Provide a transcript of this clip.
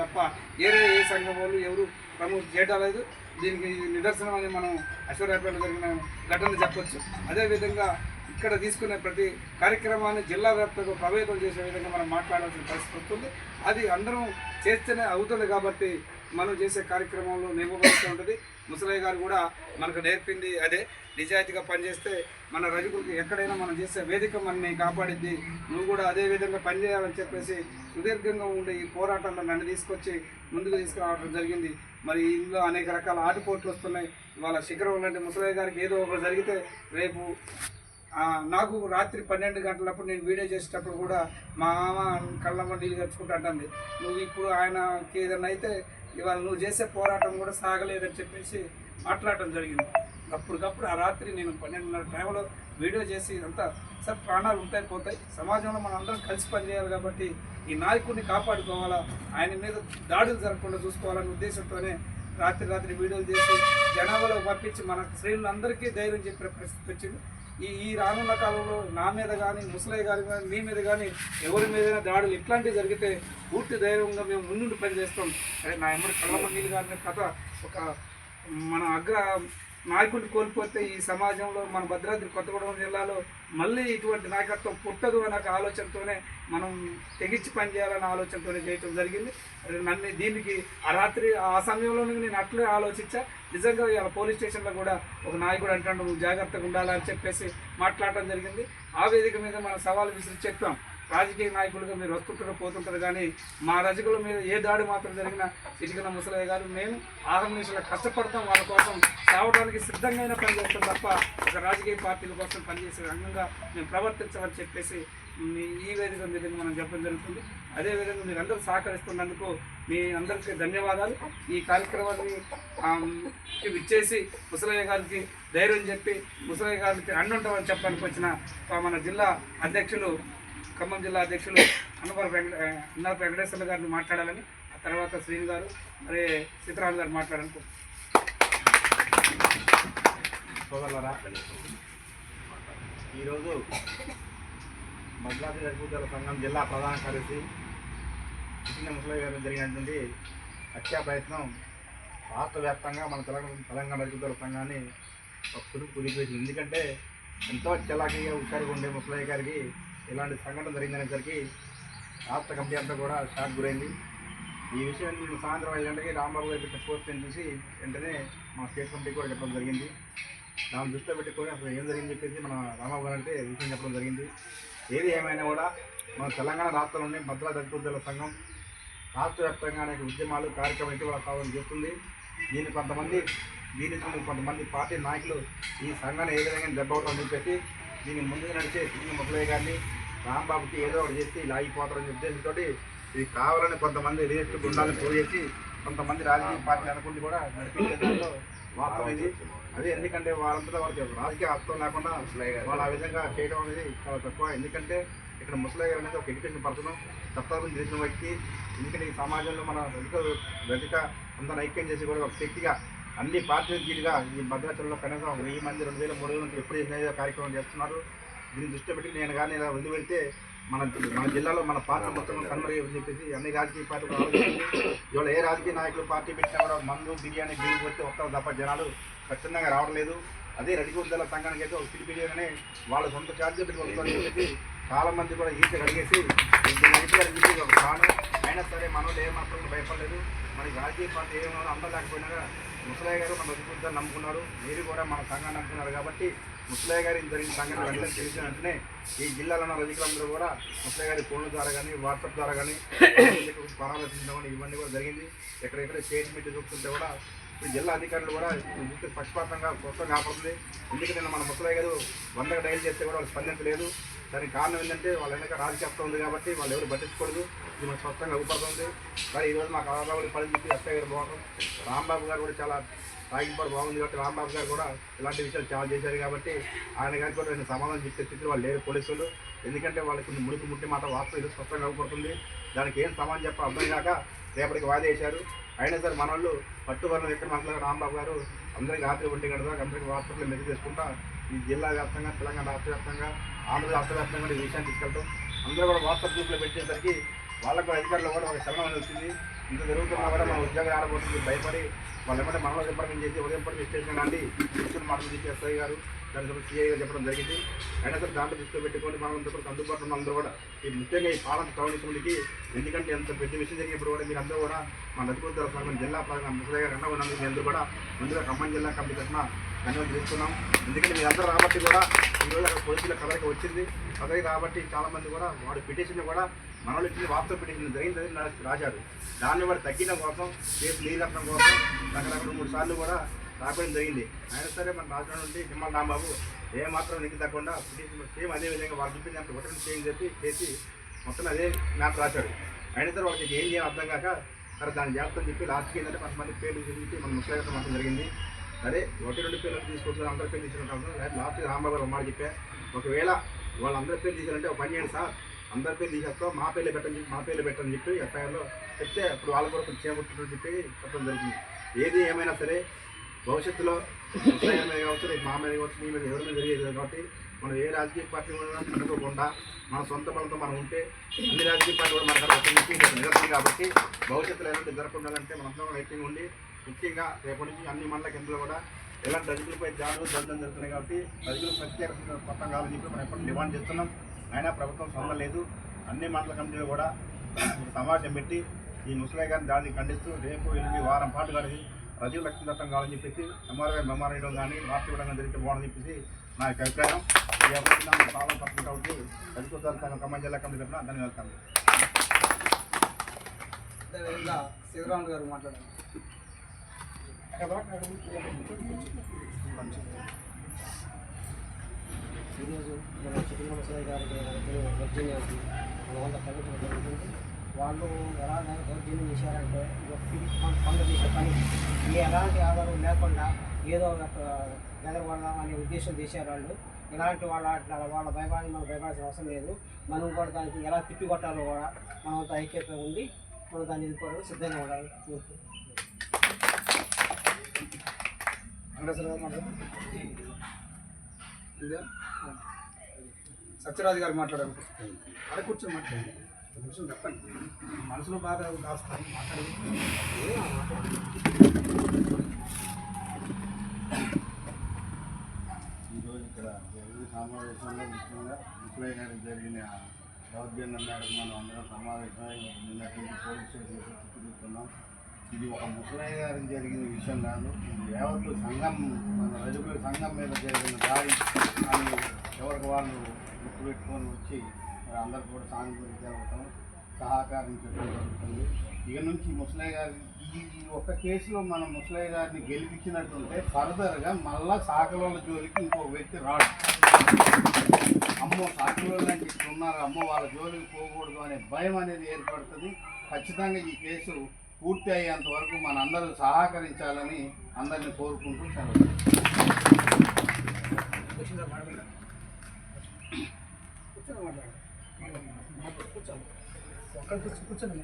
తప్ప ఏరే ఏ సంఘం వాళ్ళు ఎవరు ప్రమోట్ చేయడం లేదు. దీనికి నిదర్శనం అని మనం అశ్వరాపేటలో జరిగిన ఘటన చెప్పొచ్చు. అదేవిధంగా ఇక్కడ తీసుకునే ప్రతి కార్యక్రమాన్ని జిల్లా వ్యాప్తంగా ప్రభావితం చేసే విధంగా మనం మాట్లాడాల్సిన పరిస్థితి వస్తుంది. అది అందరం చేస్తేనే అవుతుంది కాబట్టి మనం చేసే కార్యక్రమంలో నియమబడుతూ ఉంటుంది. ముసలయ్య గారు కూడా మనకు నేర్పింది అదే. నిజాయితీగా పనిచేస్తే మన రజకులకి ఎక్కడైనా మనం చేసే వేదిక మనని కాపాడిద్ది. నువ్వు కూడా అదే విధంగా పనిచేయాలని చెప్పేసి సుదీర్ఘంగా ఉండే ఈ పోరాటంలో నన్ను తీసుకొచ్చి ముందుకు తీసుకురావడం జరిగింది. మరి ఇందులో అనేక రకాల ఆటపోట్లు వస్తున్నాయి. ఇవాళ శిఖరం లాంటి ముసలయ్య గారికి ఏదో ఒకటి జరిగితే రేపు నాకు రాత్రి పన్నెండు గంటలప్పుడు నేను వీడియో చేసేటప్పుడు కూడా మా మామ కళ్ళమ్మ నీళ్ళు గడుచుకుంటూ అంటుంది. నువ్వు ఇప్పుడు ఆయనకి ఏదైనా అయితే ఇవాళ నువ్వు చేసే పోరాటం కూడా సాగలేదని చెప్పేసి మాట్లాడటం జరిగింది. అప్పటికప్పుడు ఆ రాత్రి నేను పన్నెండున్నర టైంలో వీడియో చేసి అంతా సార్ ప్రాణాలు ఉంటాయి పోతాయి. సమాజంలో మనం అందరం కలిసి పనిచేయాలి కాబట్టి ఈ నాయకుడిని కాపాడుకోవాలా ఆయన మీద దాడులు జరగకుండా చూసుకోవాలనే ఉద్దేశంతోనే రాత్రి రాత్రి వీడియోలు చేసి జనాభాలో పంపించి మన శ్రేణులందరికీ ధైర్యం చెప్పే పరిస్థితి వచ్చింది. ఈ ఈ రానున్న కాలంలో నా మీద కానీ ముసలయ్య గారి కానీ మీ మీద కానీ ఎవరి మీదైనా దాడులు ఇట్లాంటివి జరిగితే పూర్తి ధైర్యంగా మేము ముందుండి పనిచేస్తాం. అదే నా ఎమ్మడి కళ్ళమ్మ నీళ్ళు గారిన కథ ఒక మన అగ్ర నాయకుడిని కోల్పోతే ఈ సమాజంలో మన భద్రాద్రి కొత్తగూడెం జిల్లాలో మళ్ళీ ఇటువంటి నాయకత్వం పుట్టదు అనే ఆలోచనతోనే మనం తెగించి పనిచేయాలనే ఆలోచనతోనే చేయటం జరిగింది. నన్ను దీనికి ఆ రాత్రి ఆ సమయంలో నేను అట్లే ఆలోచించా. నిజంగా ఇలా పోలీస్ స్టేషన్లో కూడా ఒక నాయకుడు అంటాడు నువ్వు జాగ్రత్తగా ఉండాలని చెప్పేసి మాట్లాడటం జరిగింది. ఆ వేదిక మీద మనం సవాలు విసిరి చెప్పాం. రాజకీయ నాయకులుగా మీరు వస్తుంటారు పోతుంటారు కానీ మా రజకుల మీద ఏ దాడి మాత్రం జరిగినా ఇటుకన ముసలయ్య గారు మేము ఆహర్నిశలో కష్టపడతాం వాళ్ళ కోసం సావడానికి సిద్ధంగా పనిచేస్తాం తప్ప ఒక రాజకీయ పార్టీల కోసం పనిచేసే రంగంగా మేము ప్రవర్తించమని చెప్పేసి మీ ఈ వేదిక మీద మనం చెప్పడం జరుగుతుంది. అదేవిధంగా మీరు అందరూ సహకరిస్తున్నందుకు మీ అందరికీ ధన్యవాదాలు. ఈ కార్యక్రమాన్ని ఇచ్చేసి విచ్చేసి ముసలయ్య గారికి ధైర్యం చెప్పి ముసలయ్య గారికి అండుంటామని చెప్పడానికి వచ్చిన మన జిల్లా అధ్యక్షులు ఖమ్మం జిల్లా అధ్యక్షులు అన్నవర వెంకట అన్నవర వెంకటేశ్వర గారిని మాట్లాడాలని ఆ తర్వాత శ్రీని గారు మరి సీతారాం గారు మాట్లాడాలని సోదరులరా ఈరోజు మద్రాసి రఘుదల సంఘం జిల్లా ప్రధాన కార్యదర్శి చిన్న ముసలయ్య గారు జరిగినటువంటి హత్యా ప్రయత్నం రాష్ట్ర వ్యాప్తంగా మన తెలంగాణ తెలంగాణ రఘుదల సంఘాన్ని ఒక కుదుపు కుదిపేసింది. ఎందుకంటే ఎంతో చలాకీగా హుషారుగా ఉండే ముసలయ్య గారికి ఇలాంటి సంఘటన జరిగిందనేసరికి రాష్ట్ర కమిటీ అంతా కూడా షాక్ గురైంది. ఈ విషయం నేను సాయంత్రం ఐదు గంటలకి రాంబాబు గారు పెట్టిన పోస్ట్ని చూసి వెంటనే మా స్టేట్ కమిటీ కూడా చెప్పడం జరిగింది. దాన్ని దృష్టిలో పెట్టుకొని అసలు ఏం జరిగింది చెప్పేసి మన రాంబాబు గారు అంటే విషయం చెప్పడం జరిగింది. ఏది ఏమైనా కూడా మన తెలంగాణ రాష్ట్రంలోనే భద్రా దళితుల సంఘం రాష్ట్ర వ్యాప్తంగా అనేక ఉద్యమాలు కార్యక్రమం ఇటీవల సాధన చేస్తుంది. దీన్ని కొంతమంది దీని కొంతమంది పార్టీ నాయకులు ఈ సంఘాన్ని ఏ విధంగా దెబ్బ దెబ్బవుతామని చెప్పేసి దీన్ని ముందుకు నడిచే సింగి ముసలయ్య గారిని రాంబాబుకి ఏదో ఒకటి చేసి లాగిపోతారని ఉద్దేశంతో ఇది కావాలని కొంతమంది రేట్లు గుండాలను పోగు చేసి కొంతమంది రాజకీయ పార్టీ అనుకుంటే కూడా నడిపించే వాస్తవం ఇది. అదే ఎందుకంటే వాళ్ళంతా వాళ్ళకి రాజకీయ హస్తం లేకుండా వాళ్ళు ఆ విధంగా చేయడం అనేది చాలా తక్కువ. ఎందుకంటే ఇక్కడ ముసలయ్య గారు అనేది ఒక ఎడ్యుకేషన్ పర్సన్ తత్వం చేసిన వ్యక్తి. ఎందుకంటే ఈ సమాజంలో మన వెనుక వెనుక అందరూ ఐక్యం చేసి కూడా ఒక శక్తిగా అన్ని పార్టీల ఈ భద్రాచలంలో కనీసం వెయ్యి మంది రెండు వేల మూడు వేల మంది ఎప్పుడు చేసిన ఏదో కార్యక్రమం చేస్తున్నారు. దీన్ని దృష్టి పెట్టి నేను కానీ ఇలా వదిలి వెళ్తే మన మన జిల్లాలో మన పార్టీ మొత్తం కనుమరి అని చెప్పేసి అన్ని రాజకీయ పార్టీలు ఇవాళ ఏ రాజకీయ నాయకులు పార్టీ పెట్టినా కూడా మందు బిర్యానీ బియ్యం కొట్టి వస్తారు తప్ప జనాలు ఖచ్చితంగా రావడం లేదు అదే రడిగుద్దల సంఘానికి అయితే ఒక పిలిపిడిగానే వాళ్ళ సొంత ఛార్జీ పెట్టి చెప్పేసి చాలా మంది కూడా ఈత కడిగేసి చెప్పి ఒక కారణం అయినా సరే మనలో ఏమాత్రం భయపడలేదు. మనకి రాజకీయ పార్టీ ఏమన్నా అందలేకపోయినా ముసలయ్య గారు మన రజుగుద్దని నమ్ముకున్నారు. మీరు కూడా మన సంఘాన్ని నమ్ముకున్నారు కాబట్టి ముసలయ్య గారి జరిగిన సంఘటన వెంటనే తెలిసిన వెంటనే ఈ జిల్లాలో ఉన్న రజకులందరూ కూడా ముసలయ్య గారి ఫోన్ల ద్వారా కానీ వాట్సాప్ ద్వారా కానీ పరామర్శించడం కానీ ఇవన్నీ కూడా జరిగింది. ఎక్కడెక్కడ స్టేట్ మీటింగ్ చూస్తుంటే కూడా జిల్లా అధికారులు కూడా చూస్తే పక్షపాతంగా కొత్త కాపాడుతుంది. ఎందుకంటే మన ముసలాయి గారు వందకు డైల్ చేస్తే కూడా వాళ్ళు స్పందించలేదు దానికి కారణం ఏంటంటే వాళ్ళ వెనక రాజకీయ ఉంది కాబట్టి వాళ్ళు ఎవరు పట్టించుకోలేదు. ఇది మనకు స్పష్టంగా అవుపడుతుంది. మరి ఈరోజు మాకు ఆదాబాబు పని చెప్పి అత్తయ్య గారు బాగుంటాం రాంబాబు గారు కూడా చాలా తాగింపాడు బాగుంది కాబట్టి రాంబాబు గారు కూడా ఇలాంటి విషయాలు చాలా చేశారు కాబట్టి ఆయన గారికి కూడా నేను సమాధానం చెప్పే స్థితిలో వాళ్ళు లేరు పోలీసులు. ఎందుకంటే వాళ్ళకి కొన్ని ముడుకు ముట్టి మాట వాస్తవం ఇది స్పష్టంగా అవుపడుతుంది. దానికి ఏం సమాధానం చెప్ప అర్థం కాక రేపటికి వాదేశారు అయినా సరే మన వాళ్ళు పట్టుబడిన ఎక్కడ మాట్లాడారు? రాంబాబు గారు అందరికీ రాత్రి ఒంటి గంట దాకా అందరికీ వార్తలు మెసేజ్ చేసుకుంటా ఈ జిల్లా వ్యాప్తంగా తెలంగాణ రాష్ట్ర వ్యాప్తంగా ఆంధ్ర రాష్ట్ర వ్యాప్తంగా ఈ విషయాన్ని తీసుకెళ్తాం. అందరూ కూడా వాట్సాప్ గ్రూప్లో పెట్టేసరికి వాళ్ళకు అధికారులు కూడా ఒక శరణం అనేది వచ్చింది. ఇంత జరుగుతున్నా కూడా మన ఉద్యోగం ఆడబోతుంది భయపడి వాళ్ళు ఏమంటే మనలో చెప్పడం చేసి ఉదయం పడి స్టేషన్ అండి ఇచ్చిన మాటలు చెప్పి ఎస్ఐ గారు దాని తర్వాత సిఐ గారు చెప్పడం జరిగింది. అయినా సరే దాంట్లో దృష్టిలో పెట్టుకొని మనం అందరూ అందుబాటులో ఉన్నందరూ కూడా ఈ ముఖ్యంగా ఈ పాలన కౌన్సిల్కి ఎందుకంటే ఎంత పెద్ద విషయం జరిగినప్పుడు కూడా మీరు అందరూ కూడా మన నదుకుంటారు సంఘం జిల్లా ప్రధాన ముసలి గారు అన్న ఉన్నందుకు మీ అందరూ కూడా ముందుగా ఖమ్మం జిల్లా కమిటీ తరఫున ధన్యవాదాలు చేస్తున్నాం ఎందుకంటే మీరు అందరూ రాబట్టి కూడా ఈరోజు అక్కడ పోలీసుల కదలిక వచ్చింది. కదలిక కాబట్టి చాలామంది కూడా వాడు పిటిషన్ కూడా మనలో ఇచ్చింది వాస్తవ పిటిషన్ జరిగిందని రా- దాన్ని వాడు తగ్గిన కోసం కేసు నీళ్ళప్పడం కోసం రకరకాల మూడు సార్లు కూడా రాకపోవడం జరిగింది. అయినా సరే మన రాష్ట్రం నుండి నిమ్మల రాంబాబు ఏ మాత్రం నిధి తగ్గకుండా పిటిషన్ సేమ్ అదే విధంగా వాళ్ళు చూపించి అంత ఒకటి చేయని చెప్పి చేసి మొత్తం అదే మ్యాప్ రాశాడు. అయినా సరే వాళ్ళకి ఏం చేయాలి అర్థం కాక సరే దాన్ని చేస్తామని చెప్పి లాస్ట్కి ఏంటంటే కొంతమంది పేర్లు చూపించి మన ముఖ్యంగా మాత్రం జరిగింది. సరే ఒకటి రెండు పేర్లు తీసుకొచ్చిన అందరి పేర్లు తీసుకుంటాం లాస్ట్ రాంబాబు గారు మాట చెప్పా ఒకవేళ వాళ్ళందరి పేర్లు తీసారంటే ఒక పని చేయండి సార్ అందరి పేర్లు తీసేస్తాం మా పేర్లు పెట్టని చెప్పి మా పేర్లు పెట్టని చెప్పి ఎఫ్ఐఆర్లో చెప్తే అప్పుడు వాళ్ళ కూడా కొంచెం చెప్పి చెప్పడం జరిగింది. ఏది ఏమైనా సరే భవిష్యత్తులో మీద కావచ్చు రేపు మా మీద కావచ్చు మీ మీద ఎవరి మీద జరిగేది కాబట్టి మనం ఏ రాజకీయ పార్టీ కూడా మన సొంత బలంతో మనం ఉంటే అన్ని రాజకీయ పార్టీ కూడా మన ఒక నిరసన కాబట్టి భవిష్యత్తులో ఎలాంటి జరగకుండాలంటే మనంతా కూడా రైటింగ్ ఉండి ముఖ్యంగా రేపటి నుంచి అన్ని మండల కేంద్రాలు కూడా ఎలాంటి దళితులపై దాడులు దండం జరుగుతున్నాయి కాబట్టి దళితులు ప్రత్యేక పట్టం కావాలని చెప్పి మనం ఎప్పుడు డిమాండ్ చేస్తున్నాం. అయినా ప్రభుత్వం సొంతం లేదు. అన్ని మండల కమిటీలు కూడా సమాజం సమావేశం పెట్టి ఈ ముసలాయి గారిని దాడిని ఖండిస్తూ రేపు ఎనిమిది వారం పాటు కానీ రజకుల రక్షణ చట్టం కావాలని చెప్పేసి ఎంఆర్ఐ మెమోరం ఇవ్వడం కానీ మార్చి ఇవ్వడం కానీ జరిగితే బాగుందని చెప్పేసి నా యొక్క అభిప్రాయం. ఈ అభిప్రాయం చాలా తప్పకుండా కాబట్టి రజకుల సంఘం ఖమ్మం జిల్లా కమిటీ తరఫున ధన్యవాదాలు. అదేవిధంగా శివరాములు గారు మాట్లాడారు. ఈరోజు మన చిరుమల సాయి గారికి వర్జీనియాకి మన వంద కమిటీ జరుగుతుంది. వాళ్ళు ఎలా దౌర్జన్యం చేశారంటే పనులు చేసే పని. ఏ ఎలాంటి ఆధారం లేకుండా ఏదో ఒక గెలవడం అనే ఉద్దేశం చేశారు వాళ్ళు. ఇలాంటి వాళ్ళ అట్లా వాళ్ళ భయపాన్ని మనం భయపడాల్సిన అవసరం లేదు. మనం కూడా దానికి ఎలా తిప్పి కొట్టాలో కూడా మనంతా ఐక్యత ఉండి మనం దాన్ని ఎదుర్కోవడానికి సిద్ధంగా ఉండాలి వెంకటేశ్వర గారు మాట్లాడారు ఇదే? సత్యరాజు గారు మాట్లాడారు. అక్కడ కూర్చొని మాట్లాడండి. కూర్చొని చెప్పండి. మనసులో బాగా కాస్తాను మాట్లాడి ఈరోజు ఇక్కడ జరిగిన సమావేశంలో ముఖ్యంగా ముసలయ్య గారికి జరిగిన దౌర్జన్యం మేరకు మనం అందరం సమావేశమై నిన్నటి నుంచి పోలీస్ స్టేషన్లో తిరుగుతున్నాం. ఇది ఒక ముసలాయి గారికి జరిగిన విషయం కాదు. ఇది యావత్తు సంఘం మన రజకుల సంఘం మీద జరిగిన దాడి అని ఎవరికి వాళ్ళు గుర్తు పెట్టుకొని వచ్చి అందరు కూడా సానుభూతి సహకారం చెప్పడం జరుగుతుంది. ఇక నుంచి ముసలాయి గారి ఈ ఒక్క కేసులో మనం ముసలాయి గారిని గెలిపించినట్టుంటే ఫర్దర్గా మళ్ళా సాకలోల జోలికి ఇంకో వ్యక్తి రాడు. అమ్మో సాకలోళ్ళు అంటే ఇక్కడ ఉన్నారు అమ్మో వాళ్ళ జోలికి పోకూడదు అనే భయం అనేది ఏర్పడుతుంది. ఖచ్చితంగా ఈ కేసు పూర్తి అయ్యేంత వరకు మనందరూ సహకరించాలని అందరిని కోరుకుంటూ సెలవు. కూర్చొని